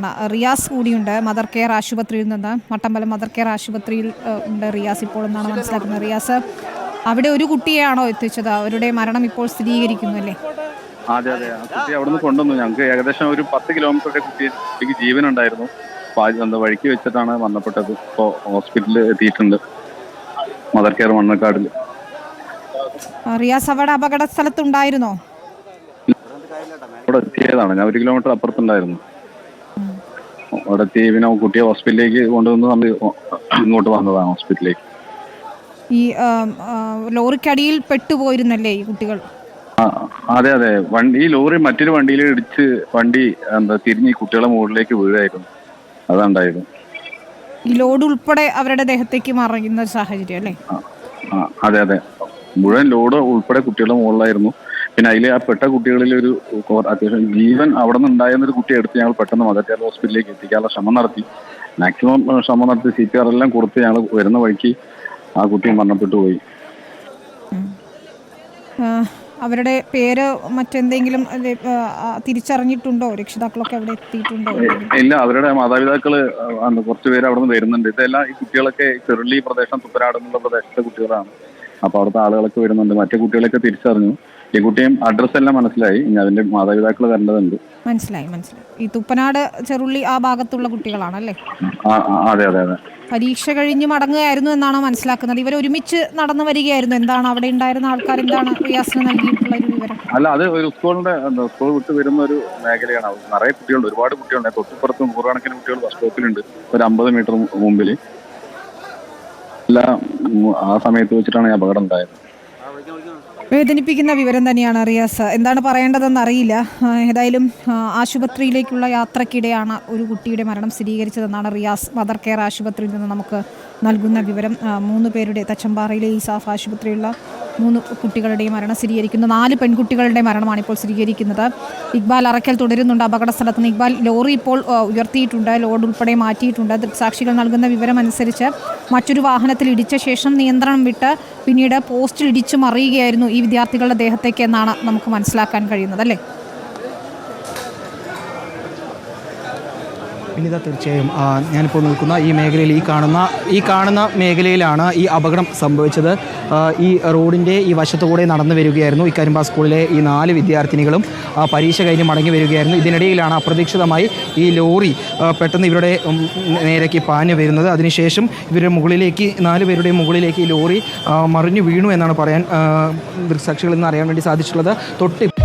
തന്നെയാണ് റിയാസ് കൂടിയുണ്ട് mother care ആശുപത്രിയിൽ നിന്ന്. മട്ടമ്പലം മദർ കെയർ ആശുപത്രിയിൽ ഉണ്ട് റിയാസ് ഇപ്പോൾ എന്നാണ് മനസ്സിലാക്കുന്നത്. റിയാസ് അവിടെ ഒരു കുട്ടിയെയാണോ എത്തിച്ചത്? അവരുടെ മരണം ഇപ്പോൾ സ്ഥിരീകരിക്കുന്നു അല്ലേ? അതെ അതെ. ആ കുട്ടി അവിടെ നിന്ന് കൊണ്ടുവന്നു. ഞങ്ങൾക്ക് ഏകദേശം ഒരു പത്ത് കിലോമീറ്ററുടെ കുട്ടി കുട്ടിക്ക് ജീവനുണ്ടായിരുന്നു എന്താ വഴിക്ക് വെച്ചിട്ടാണ് വന്നപ്പെട്ടത്. ഇപ്പോൾ ഹോസ്പിറ്റലിൽ എത്തിയിട്ടുണ്ട്. Mother care മണ്ണക്കാടിൽ. റിയാസ് അവിടെ അപകട സ്ഥലത്തുണ്ടായിരുന്നോ അവിടെ എത്തിയതാണ്. ഞാൻ ഒരു കിലോമീറ്റർ അപ്പുറത്തുണ്ടായിരുന്നു. അവിടെ എത്തി പിന്നെ കുട്ടിയെ ഹോസ്പിറ്റലിലേക്ക് കൊണ്ടുവന്ന് നമ്മൾ ഇങ്ങോട്ട് വന്നതാണ് ഹോസ്പിറ്റലിലേക്ക്. ഈ ലോറിക്കടിയിൽ പെട്ടുപോയിരുന്നല്ലേ ഈ കുട്ടികൾ? അതെ അതെ. വണ്ടി ഈ ലോറി മറ്റൊരു വണ്ടിയിൽ ഇടിച്ച് വണ്ടി എന്താ തിരിഞ്ഞ് ഈ കുട്ടികളെ മുകളിലേക്ക് വീഴായിരുന്നു. അതുണ്ടായിരുന്നു. ഈ ലോഡ് ഉൾപ്പെടെ അവരുടെ ദേഹത്തേക്ക് മറയുന്ന ഒരു സാഹചര്യം അല്ലേ? അതെ അതെ. മുഴുവൻ ലോഡ് ഉൾപ്പെടെ കുട്ടികളുടെ മുകളിലായിരുന്നു. പിന്നെ അതിൽ ആ പെട്ട കുട്ടികളിൽ ഒരു അത്യാവശ്യം ജീവൻ അവിടെ ഒരു കുട്ടിയെ എടുത്ത് ഞങ്ങൾ പെട്ടെന്ന് മദർ കെയർ ഹോസ്പിറ്റലിലേക്ക് എത്തിക്കാനുള്ള ശ്രമം നടത്തി. മാക്സിമം ശ്രമം നടത്തി സി പി ആർ എല്ലാം കൊടുത്ത് ഞങ്ങൾ വരുന്ന വഴിക്ക് ആ കുട്ടി മരണപ്പെട്ടു പോയി. അവരുടെ പേര് മറ്റെന്തെങ്കിലും തിരിച്ചറിഞ്ഞിട്ടുണ്ടോ? രക്ഷിതാക്കളൊക്കെ അവിടെ എത്തിയിട്ടുണ്ടോ? ഇല്ല അവരുടെ മാതാപിതാക്കൾ കുറച്ചുപേര് എന്താ കുറച്ച് പേര് അവിടെ നിന്ന് വരുന്നുണ്ട്. ഇതെല്ലാം ഈ കുട്ടികളൊക്കെ ചെറുള്ളി പ്രദേശം തുപ്പരാട് എന്നുള്ള പ്രദേശത്തെ കുട്ടികളാണ്. അപ്പൊ അവിടുത്തെ ആളുകളൊക്കെ വരുന്നുണ്ട്. മറ്റു കുട്ടികളൊക്കെ തിരിച്ചറിഞ്ഞു. ഈ കുട്ടിയും അഡ്രസ് എല്ലാം മനസ്സിലായി. ഇനി അതിന്റെ മാതാപിതാക്കൾ തരേണ്ടതുണ്ട് മനസ്സിലായി മനസ്സിലായി. ഈ തുപ്പനാട് ചെറുള്ളി ആ ഭാഗത്തുള്ള കുട്ടികളാണല്ലേ? ആ ആ, അതെ അതെ അതെ. പരീക്ഷ കഴിഞ്ഞ് മടങ്ങുകയായിരുന്നു എന്നാണ് മനസ്സിലാക്കുന്നത്. ഇവർ ഒരുമിച്ച് നടന്നു വരികയായിരുന്നു. എന്താണ് അവിടെ ഉണ്ടായിരുന്ന ആൾക്കാർ? എന്താണ് റിയാസിന് നൽകിയിട്ടുള്ള ഒരു വിവരം? അല്ല അത് ഒരു സ്കൂളിന്റെ എന്താ സ്കൂൾ വിട്ട് വരുന്ന ഒരു മേഖലയാണ്. അത് നിറയെ കുട്ടികളുണ്ട്. ഒരുപാട് കുട്ടികളുണ്ട്. തൊട്ടിപ്പുറത്ത് നൂറുകണക്കിന് കുട്ടികൾ ബസ് സ്റ്റോപ്പിലുണ്ട് ഒരു അമ്പത് മീറ്റർ മുമ്പിൽ എല്ലാം ഉം, ആ സമയത്ത് വെച്ചിട്ടാണ് ഈ അപകടം ഉണ്ടായത്. വേദനിപ്പിക്കുന്ന വിവരം തന്നെയാണ് റിയാസ്. എന്താണ് പറയേണ്ടതെന്ന് അറിയില്ല. ഏതായാലും ആശുപത്രിയിലേക്കുള്ള യാത്രക്കിടെയാണ് ഒരു കുട്ടിയുടെ മരണം സ്ഥിരീകരിച്ചതെന്നാണ് റിയാസ്. മദർ കെയർ ആശുപത്രിയിൽ നിന്ന് നമുക്ക് നൽകുന്ന വിവരം. മൂന്ന് പേരുടെ തച്ചമ്പാറയിലെ ഈസാഫ് ആശുപത്രിയിലുള്ള മൂന്ന് കുട്ടികളുടെയും മരണം സ്ഥിരീകരിക്കുന്നു. നാല് പെൺകുട്ടികളുടെ മരണമാണ് ഇപ്പോൾ സ്ഥിരീകരിക്കുന്നത്. ഇക്ബാൽ അറക്കൽ തുടരുന്നുണ്ട്. അപകട സ്ഥലത്ത് നിന്ന് ഇക്ബാൽ ലോറി ഇപ്പോൾ ഉയർത്തിയിട്ടുണ്ട്. ലോഡ് ഉൾപ്പെടെ മാറ്റിയിട്ടുണ്ട്. ദൃക്സാക്ഷികൾ നൽകുന്ന വിവരം അനുസരിച്ച് മറ്റൊരു വാഹനത്തിൽ ഇടിച്ച ശേഷം നിയന്ത്രണം വിട്ട് പിന്നീട് പോസ്റ്റിൽ ഇടിച്ചു മറിയുകയായിരുന്നു ഈ വിദ്യാർത്ഥികളുടെ ദേഹത്തേക്ക് എന്നാണ് നമുക്ക് മനസ്സിലാക്കാൻ കഴിയുന്നത് അല്ലേ? വിനിത തീർച്ചയായും. ഞാനിപ്പോൾ നിൽക്കുന്ന ഈ മേഖലയിൽ ഈ കാണുന്ന ഈ കാണുന്ന മേഖലയിലാണ് ഈ അപകടം സംഭവിച്ചത്. ഈ റോഡിന്റെ ഈ വശത്തുകൂടെ നടന്നു വരികയായിരുന്നു ഈ കരിമ്പ സ്കൂളിലെ ഈ നാല് വിദ്യാർത്ഥിനികളും. പരീക്ഷ കഴിഞ്ഞ് മടങ്ങി വരികയായിരുന്നു. ഇതിനിടയിലാണ് അപ്രതീക്ഷിതമായി ഈ ലോറി പെട്ടെന്ന് ഇവരുടെ നേരേക്ക് പാഞ്ഞു വരുന്നത്. അതിനുശേഷം ഇവരുടെ മുകളിലേക്ക് നാല് പേരുടെ മുകളിലേക്ക് ഈ ലോറി മറിഞ്ഞു വീണു എന്നാണ് പറയാൻ ദൃക്സാക്ഷികളിൽ നിന്ന് അറിയാൻ വേണ്ടി സാധിച്ചിട്ടുള്ളത്. തൊട്ട്